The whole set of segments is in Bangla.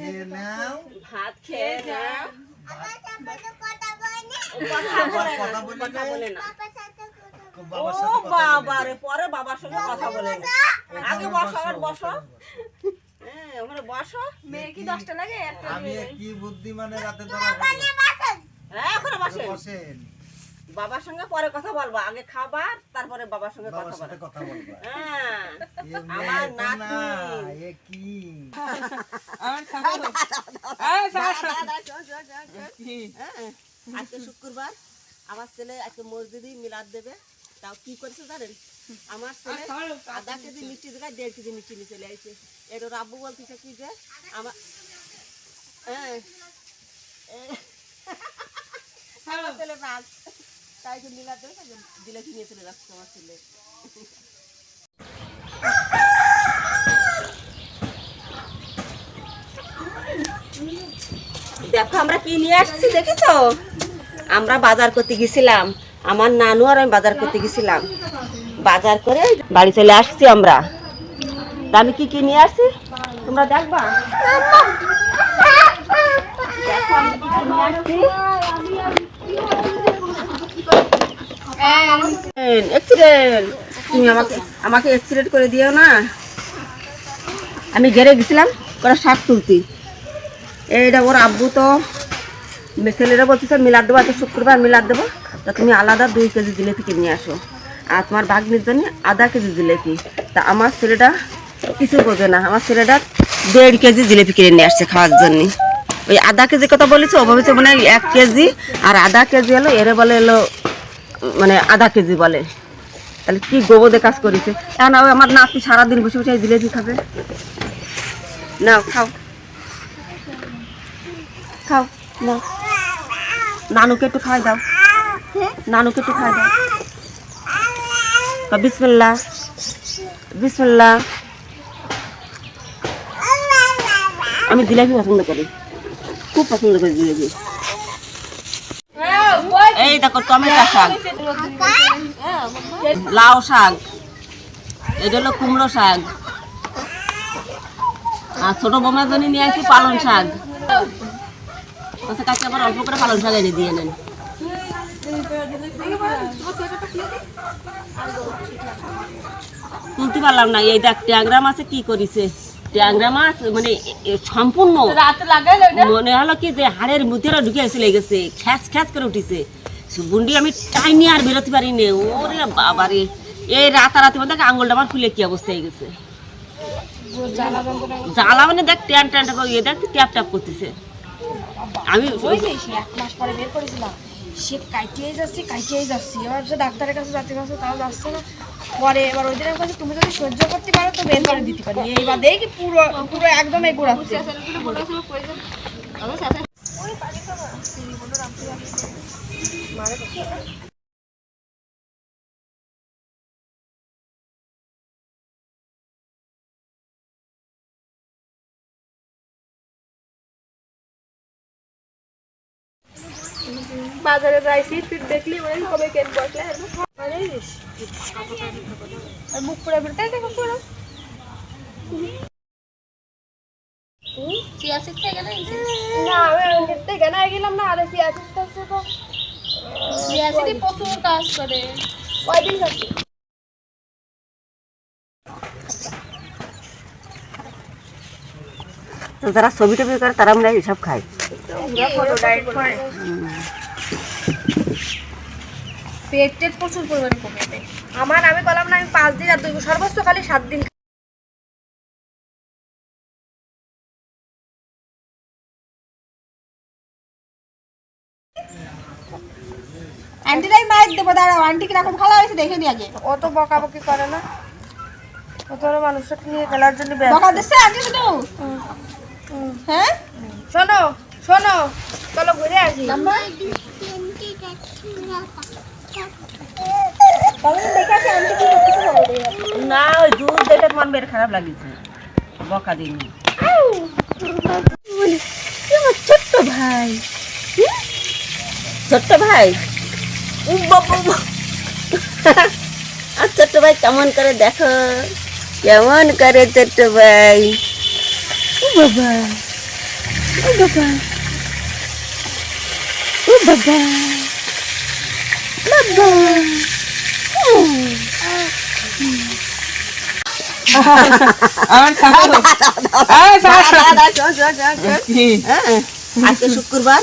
খেয়ে নাও। ভাত খেয়ে নাও। কথা বলে না ও বাবা রে পরে বাবার সঙ্গে কথা বলে না। আগে বসো আবার বসো। হ্যাঁ ওখানে বসো। মেয়ের কি দশটা লাগে? একটা আমি কি বুদ্ধিমানে রাতে ধরা হ্যাঁ ওখানে বসেন। বসেন। বাবার সঙ্গে পরে কথা বলব। আগে খাবার তারপরে বাবার সঙ্গে কথা বলব। কথা বলবা। হ্যাঁ। এ আমার মেয়ে তো না নাতনি। এ কি? হ্যাঁ, আজকে শুক্রবার। আমার ছেলে আজকে মসজিদে মিলাদ দেবে। তাও কি করেছে জানেন? আমার ছেলে আধা কেজি মিষ্টি দেখায় দেড় কেজি মিষ্টি নিয়ে চলে আসছে এর ওর আব্বু বলতেছে কি যে আমার হ্যাঁ। আমার ছেলে নাচ দেখো আমরা কি নিয়ে আসছি, দেখেছ? আমরা বাজার করতে গেছিলাম। আমার নানু আর আমি বাজার করতে গেছিলাম। বাজার করে বাড়ি চলে আসছি আমরা। আমি কি কি নিয়ে আসছি? তোমরা দেখবা। দেখো কি নিয়ে আসছি। আমি ঘেরে গেছিলাম করে শাক তুলতি এইটা ওর আব্বু তো ছেলেরা বলতেছে মিলাদ দেবো, আজকে শুক্রবার মিলাদ দেবো। তা তুমি আলাদা দুই কেজি জিলেপি কিনে আসো। আর তোমার ভাগ্নির জন্য আধা কেজি জিলেপি। তা আমার ছেলেটা কিছু বোঝে না। আমার ছেলেটা দেড় কেজি জিলেপি কিনে নিয়ে আসছে খাওয়ার জন্য। ওই আধা কেজি কথা বলেছে, ও ভেবেছে মানে এক কেজি। আর আধা কেজি এলো এরে বলে এলো মানে আধা কেজি বলে। তাহলে কি গোবদে কাজ করেছে? এখন আমার নাতি সারাদিন বসে বসে জিলেপি খাবে। নাও, খাও। খাও নানুকে একটু খাই দাও। নানুকে একটু খাই দাও। বা বিসমিল্লা বিসমিল্লা আমি জিলাপি পছন্দ করি। খুব পছন্দ করি জিলাপি। এই দেখো টমেটো শাক। লাউ শাক। এটা হলো কুমড়ো শাক। আর ছোট বোমার জন্য নিয়ে আসছি পালং শাক। কাছে আবার অল্প করে পালং শাক এনে দিয়ে নেন। তুলতে পারলাম না। এই দেখ ট্যাংরা মাছে কি করেছে? ট্যাংরা মাছ মানে সম্পূর্ণ মনে হলো কি যে হাড়ের মধ্যে ঢুকে চলে গেছে। খ্যাচ খ্যাচ করে উঠেছে। বুন্ডি আমি টাইনি আর বেরোতে পারিনি। ওরে বাবারে এই রাতারাতি মধ্যে আঙুলটা আমার ফুলে কি অবস্থা হয়ে গেছে। জ্বালা মানে দেখ ট্যান ট্যান করে ইয়ে দেখ ট্যাপ ট্যাপ করতেছে। আমি ওই যে এক মাস পরে বের করেছিলাম। সে কাইটিয়ে যাচ্ছে কাইটিয়ে যাচ্ছে। এবার সে ডাক্তারের কাছে যাতে কাছে তাও যাচ্ছে না। পরে এবার ওই দিন বলছি, তুমি যদি সহ্য করতে পারো তো বের করে দিতে পারি। এইবার দেখি পুরো পুরো একদম এই গোড়াচ্ছে বাজারে যাইছি তুই দেখলি মানে কবে কেন বসলে আরে আর মুখ পুরো বেরোতে দেখো পুরো। না আমি দেখতে কেন গেলাম না আরে সিয়াসিস কাছে তো সিয়াসিসই প্রচুর কাজ করে। কয়দিন কাছে তো যারা ছবি টবি করে তারা আমরা এসব খায় পেট টেট প্রচুর পরিমাণে কমে যায়। আমার আমি বললাম না আমি পাঁচ দিন আর দুই সর্বোচ্চ খালি সাত দিন মাইক দেবো দাঁড়াও আন্টি কীরকম ভালো হয়েছে দেখে নি আগে। ও তো বকাবকি করে না। ও তো ওরা মানুষকে নিয়ে খেলার জন্য বকা দিচ্ছে আন্টি শুধু? হ্যাঁ? শোনো শোনো চলো ঘুরে আসি। না ওই দুধ দেখে তোমার মেয়ের খারাপ লাগিয়েছে বকা দিইনি। ছোট্ট ভাই? ছোট্ট ভাই। আর ছোট্ট ভাই কেমন করে দেখো? কেমন করে ছোট্ট ভাই? উ বাবা ও বাবা ও বাবা বাবা হ্যাঁ, আজকে শুক্রবার।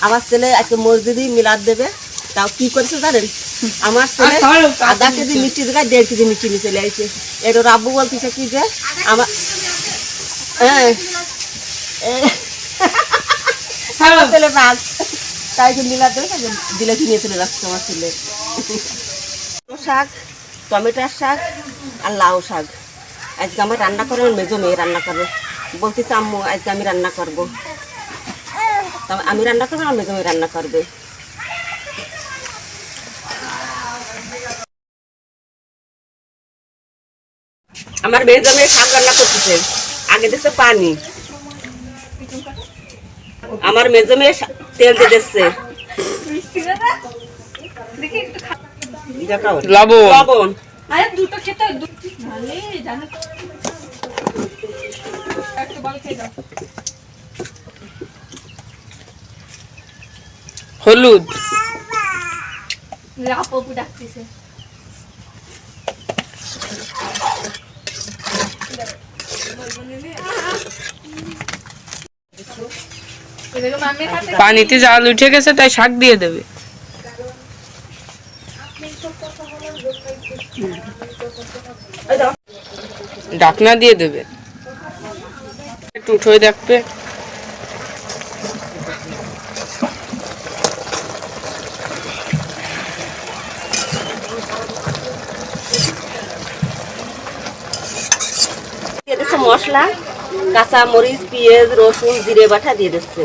আমার ছেলে আজকে মসজিদে মিলাদ দেবে। তাও কি করেছে জানেন? আমার ছেলে আধা কেজি মিষ্টি দেখায় দেড় কেজি মিষ্টি নিয়ে চলে আসছে এটা ওর আব্বু বলতেছে কি যে আমার হ্যাঁ। ছেলে তাই তাই দিলে চলে যাচ্ছে আমার ছেলে। শাক টমেটোর শাক আর লাউ শাক। আজকে আমার রান্না করে আমার মেজো মেয়ে রান্না করবে বলতেছে আম্মু আজকে আমি রান্না করব। আমি রান্না করব আমার মেজো মেয়ে রান্না করবে। আমার মেয়ে শাক রান্না করতেছে। আগে দিচ্ছে পানি। আমার মেজো মেয়ে তেল দিয়ে দিচ্ছে। লবণ। দুটো খেতে হলুদ। ডাকতেছে। পানিতে জাল উঠে গেছে তাই শাক দিয়ে দেবে। ডাকনা দিয়ে দেবে। একটু উঠোয় দেখবে দিয়ে দিচ্ছে মশলা কাঁচা মরিচ পেঁয়াজ রসুন জিরে বাটা দিয়ে দিচ্ছে।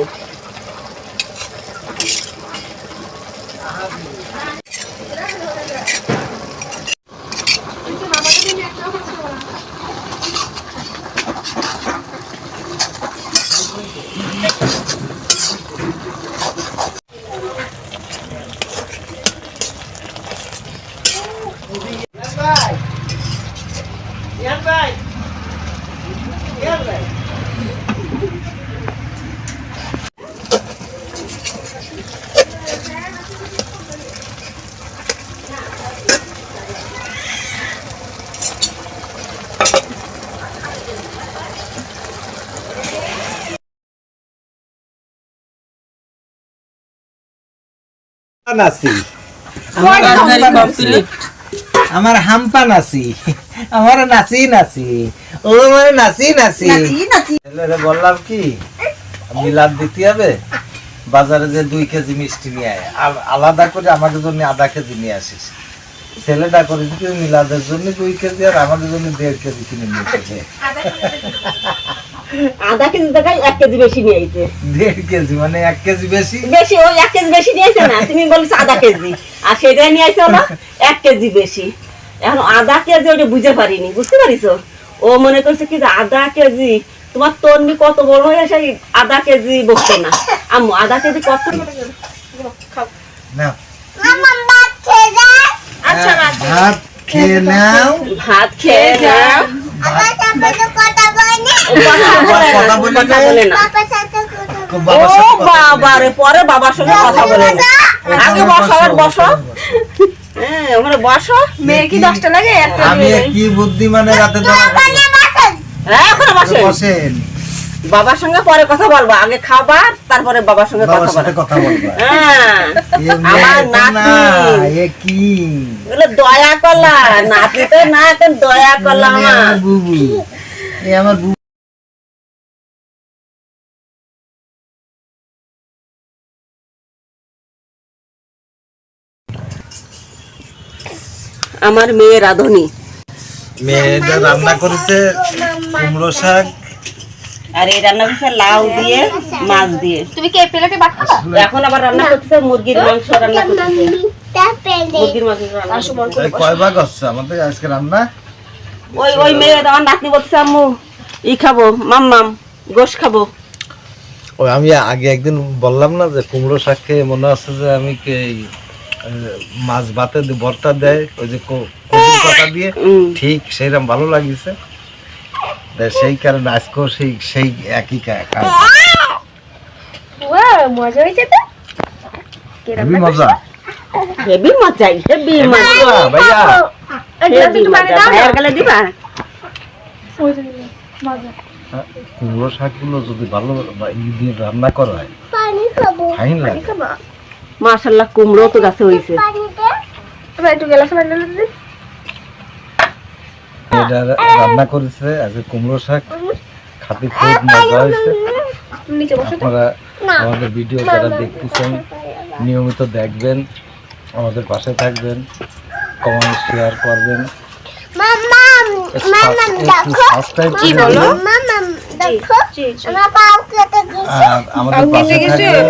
নাসি তরকারি কমপ্লিট আমার হাম্পা নাসি আমার নাচি নাচি ও মানে নাচি নাচি। ছেলেরে বললাম কি মিলাদ দিতে হবে বাজারে যে দুই কেজি মিষ্টি নিয়ে আয়। আর আলাদা করে আমাদের জন্য আধা কেজি নিয়ে আসিস। ছেলেটা করে মিলাদের জন্য দুই কেজি আর আমাদের জন্য দেড় কেজি কিনে নিয়ে আধা কেজি এক কেজি বেশি নিয়ে আইছে। দেড় কেজি মানে এক কেজি বেশি? বেশি ওই এক কেজি বেশি নিয়ে আইছে না তুমি বলছো আধা কেজি। আর সেটা নিয়ে আইছে হলো এক কেজি বেশি। এখন আধা কেজি ওটা বুঝতে পারিনি বুঝতে পারিস ও মনে করছে কি যে আধা কেজি তোমার তন্নি কত বড় হয়ে সেই আধা কেজি বসতো না। আম্মু আধা কেজি কত? না। আচ্ছা ভাত। খেয়ে নাও। ভাত খেয়ে নাও বাবার পরে সঙ্গে কথা বলে আগে বসো আবার বসো হ্যাঁ ওখানে বসো মেয়ের কি দশটা লাগে আমি কি বুদ্ধি মানে রাতে ধরা পড়ল। ওখানে বসেন বাবার সঙ্গে পরে কথা বলব। আগে খাবার তারপরে বাবার সঙ্গে কথা বলব কথা বলবা হ্যাঁ আমার না নাতি। এ কি। বলে দয়া করলা নাতি তো না এখন দয়া এ আমার বুবু এ আমার বুবু। আমার মেয়ে রাধুনি। মেয়েটা রান্না করেছে কুমড়ো শাক। আর এই রান্না করছে লাউ দিয়ে মাছ দিয়ে। তুমি কি এই প্লেটে ভাত খাবা? এখন আবার রান্না করতেছে মুরগির মাংস রান্না করতেছে। মুরগির মাংস রান্না করতেছে। এই কয় ভাগ হচ্ছে আমাদের আজকে রান্না? ওই ওই মেয়ে আমার নাতনি বলছে আম্মু। ই খাব মাম্মাম গোশ খাব। ওই আমি আগে একদিন বললাম না যে কুমড়ো শাক খেয়ে মনে হচ্ছে যে আমি মাছ ভাতে ভর্তা দেয় ওই যে ক- কচুর পাতা দিয়ে? ঠিক সেইরকম ভালো লাগিছে। সেই কারণে আজকেও সেই সেই একই মজা হয়েছে তো। মজা। হেবি মজাই হেবি মজা। ভাইয়া। হেবি মজা ভাইয়ের গেলে দিবা? কুমড়ো শাকগুলো যদি ভালো দিয়ে রান্না করা হয় ফাইন লাগে। মাশাল্লাহ কুমড়ো তো গাছে হয়েছে একটু গেলাস বান্ডা দিদি এটা রান্না করেছে আজকে কুমড়ো শাক। খাতে খুব মজা হয়েছে। আপনারা আমাদের ভিডিও যারা দেখতেছেন নিয়মিত দেখবেন। আমাদের পাশে থাকবেন কমেন্ট শেয়ার করবেন। আমাদের পাশে থাকবেন।